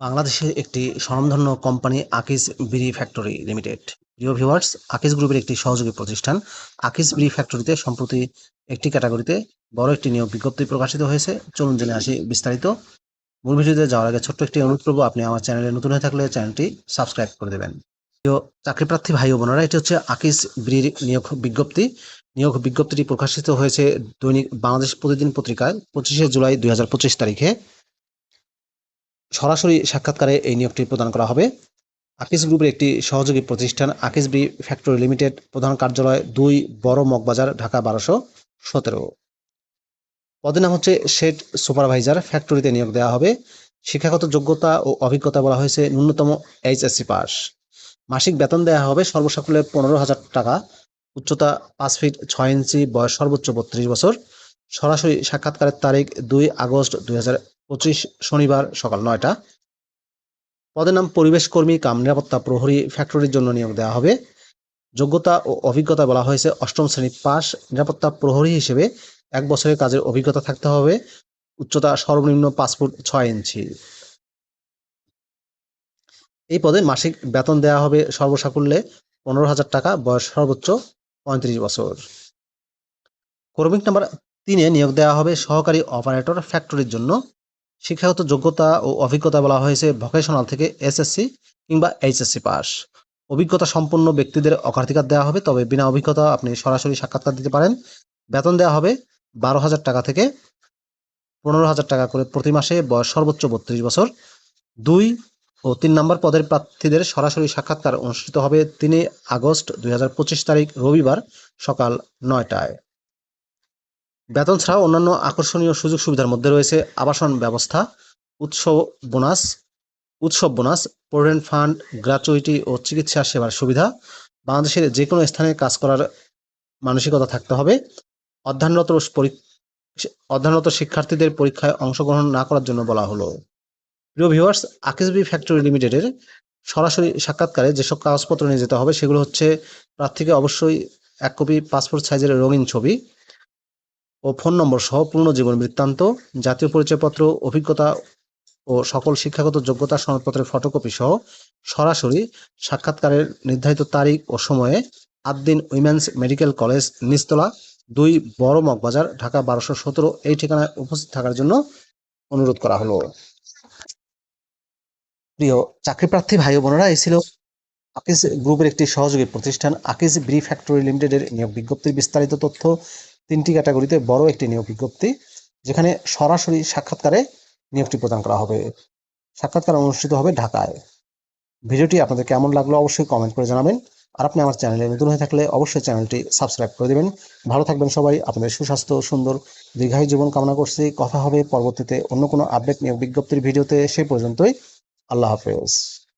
বাংলাদেশের একটি স্বনামধন্য company Akij bidi factory limited. প্রিয় ভিউয়ার্স, আকিজ গ্রুপের একটি সহযোগী প্রতিষ্ঠান। আকিজ বিড়ি ফ্যাক্টরিতে সম্প্রতি একটি ক্যাটাগরিতে বড় একটি নিয়োগ বিজ্ঞপ্তি প্রকাশিত হয়েছে। চলুন জেনে আসি বিস্তারিত। মূল ভিডিওতে যাওয়ার আগে ছোট্ট একটি অনুরোধ করব, আপনি আমার চ্যানেলে নতুন হয়ে থাকলে চ্যানেলটি সাবস্ক্রাইব করে দেবেন। প্রিয় চাকরিপ্রার্থী ভাই ও বোনেরা, এটি হচ্ছে আকিজ বিড়ির নিয়োগ বিজ্ঞপ্তি। নিয়োগ বিজ্ঞপ্তিটি প্রকাশিত হয়েছে দৈনিক বাংলাদেশ প্রতিদিন পত্রিকায়, পঁচিশে জুলাই দুই হাজার পঁচিশ তারিখে। সরাসরি সাক্ষাৎকারে এই নিয়োগটি প্রদান করা হবে। আকিস গ্রুপের একটি সহযোগী প্রতিষ্ঠান, আকিস বি ফ্যাক্টরি লিমিটেড, প্রধান কার্যালয় দুই বড় মগবাজার, ঢাকা বারোশো সতেরো। পদের নাম হচ্ছে শেড সুপারভাইজার। ফ্যাক্টরিতে নিয়োগ দেওয়া হবে। শিক্ষাগত যোগ্যতা ও অভিজ্ঞতা বলা হয়েছে ন্যূনতম এইচএসসি পাস। মাসিক বেতন দেওয়া হবে সর্বসাকুল্যে পনেরো হাজার টাকা। উচ্চতা পাঁচ ফিট ছয় ইঞ্চি, বয়স সর্বোচ্চ বত্রিশ বছর। সরাসরি সাক্ষাৎকারের তারিখ দুই আগস্ট দুই হাজার পঁচিশ শনিবার সকাল নয়টা। পদের নাম পরিবেশ কর্মী, কাম নিরাপত্তা প্রহরী ফ্যাক্টরির জন্য নিয়োগ দেওয়া হবে। যোগ্যতা ও অভিজ্ঞতা বলা হয়েছে, অষ্টম শ্রেণি পাস নিরাপত্তা প্রহরী হিসেবে এক বছরের কাজের অভিজ্ঞতা থাকতে হবে। উচ্চতা সর্বনিম্ন পাঁচ ফুট ছয় ইঞ্চি। এই পদে মাসিক বেতন দেওয়া হবে সর্বসাকুল্যে পনেরো হাজার টাকা, বয়স সর্বোচ্চ পঁয়ত্রিশ বছর। কর্মিক নাম্বার তিনে নিয়োগ দেওয়া হবে সহকারী অপারেটর ফ্যাক্টরির জন্য। শিক্ষাগত যোগ্যতা ও অভিজ্ঞতা বলা হয়েছে ভোকেশনাল থেকে এসএসসি কিংবা এইচএসসি পাস অভিজ্ঞতা সম্পন্ন ব্যক্তিদের অগ্রাধিকার দেওয়া হবে, তবে বিনা অভিজ্ঞতা আপনি সরাসরি সাক্ষাৎকার দিতে পারেন। বেতন দেওয়া হবে বারো হাজার টাকা থেকে পনেরো হাজার টাকা করে প্রতি মাসে, বয়স সর্বোচ্চ বত্রিশ বছর। দুই ও তিন নম্বর পদের প্রার্থীদের সরাসরি সাক্ষাৎকার অনুষ্ঠিত হবে তিনই আগস্ট দুই হাজার পঁচিশ তারিখ রবিবার সকাল নয়টায়। বেতন ছাড়াও অন্যান্য আকর্ষণীয় সুযোগ সুবিধার মধ্যে রয়েছে আবাসন ব্যবস্থা, উৎসব বোনাস উৎসব বোনাস, প্রভিডেন্ট ফান্ড গ্র্যাচুইটি ও চিকিৎসা সেবার সুবিধা। বাংলাদেশের যে কোনো স্থানে কাজ করার মানসিকতা থাকতে হবে। অধ্যয়নরত অধ্যয়নরত শিক্ষার্থীদের পরীক্ষায় অংশগ্রহণ না করার জন্য বলা হলো। প্রিয় ভিউয়ার্স আকিসবি ফ্যাক্টরি লিমিটেডের সরাসরি সাক্ষাৎকারে যেসব কাগজপত্র নিয়ে যেতে হবে সেগুলো হচ্ছে প্রার্থীকে অবশ্যই এক কপি, পাসপোর্ট সাইজের রঙিন ছবি ও ফোন নম্বর সহ পূর্ণ জীবন বৃত্তান্ত, জাতীয় পরিচয়পত্র, অভিজ্ঞতা ও সকল শিক্ষাগত যোগ্যতা সনদপত্রের ফটোকপি সহ সরাসরি সাক্ষাৎকারের নির্ধারিত তারিখ ও সময়ে আদ্দিন উইমেন্স মেডিকেল কলেজ নিস্তলা দুই বড় মগবাজার, ঢাকা বারোশো সতেরো, এই ঠিকানায় উপস্থিত থাকার জন্য অনুরোধ করা হলো। প্রিয় চাকরি প্রার্থী ভাই বোনেরা, এই ছিল আকিজ গ্রুপের একটি সহযোগী প্রতিষ্ঠান আকিজ ব্রি ফ্যাক্টরি লিমিটেডের নিয়োগ বিজ্ঞপ্তির বিস্তারিত তথ্য। তিনটি ক্যাটাগরিতে বড় একটি নিয়োগ বিজ্ঞপ্তি, যেখানে সরাসরি সাক্ষাৎকারে নিয়োগটি প্রদান করা হবে। সাক্ষাৎকার অনুষ্ঠিত হবে ঢাকায়। ভিডিওটি আপনাদের কেমন লাগল অবশ্যই কমেন্ট করে জানাবেন। আর আপনি আমার চ্যানেলে নতুন হয়ে থাকলে অবশ্যই চ্যানেলটি সাবস্ক্রাইব করে দেবেন। ভালো থাকবেন সবাই, আপনাদের সুস্বাস্থ্য, সুন্দর, দীর্ঘায়ু জীবন কামনা করছি। কথা হবে পরবর্তীতে অন্য কোনো আপডেট নিয়োগ বিজ্ঞপ্তির ভিডিওতে, সে পর্যন্তই। আল্লাহ হাফেজ।